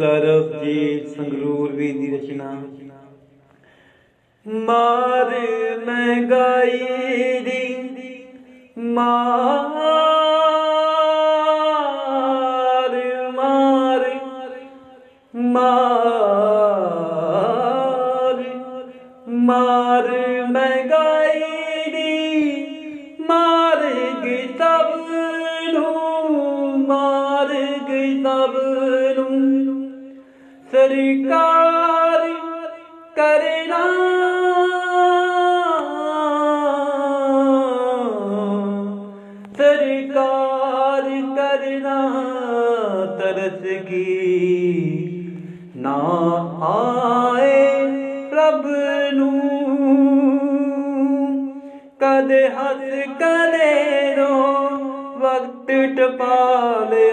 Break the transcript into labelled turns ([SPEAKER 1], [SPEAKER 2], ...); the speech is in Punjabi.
[SPEAKER 1] ਸਰਬਜੀਤ ਸੰਗਰੂਰ ਵੀ ਦੀ ਰਚਨਾ। ਮਾਰ ਮਹਿੰਗਾਈ ਦੀ, ਮਾਰ ਮਾਰ ਮਾਰ ਮਾਰ ਮਹਿੰਗਾਈ ਦੀ, ਮਾਰ ਗਈ ਤਬ ਨੂੰ, ਮਾਰ ਗਈ ਤਬ ਨੂੰ। ਸਰਕਾਰ ਕਰਨਾ। ਸਰਕਾਰ ਕਰਨਾ ਤਰਸਗੀ ਨਾ ਆਏ ਰੱਬ ਨੂੰ। ਕਦੇ ਹੱਸ ਕਦੇ ਰੋ ਵਕਤ ਟਪਾਲੇ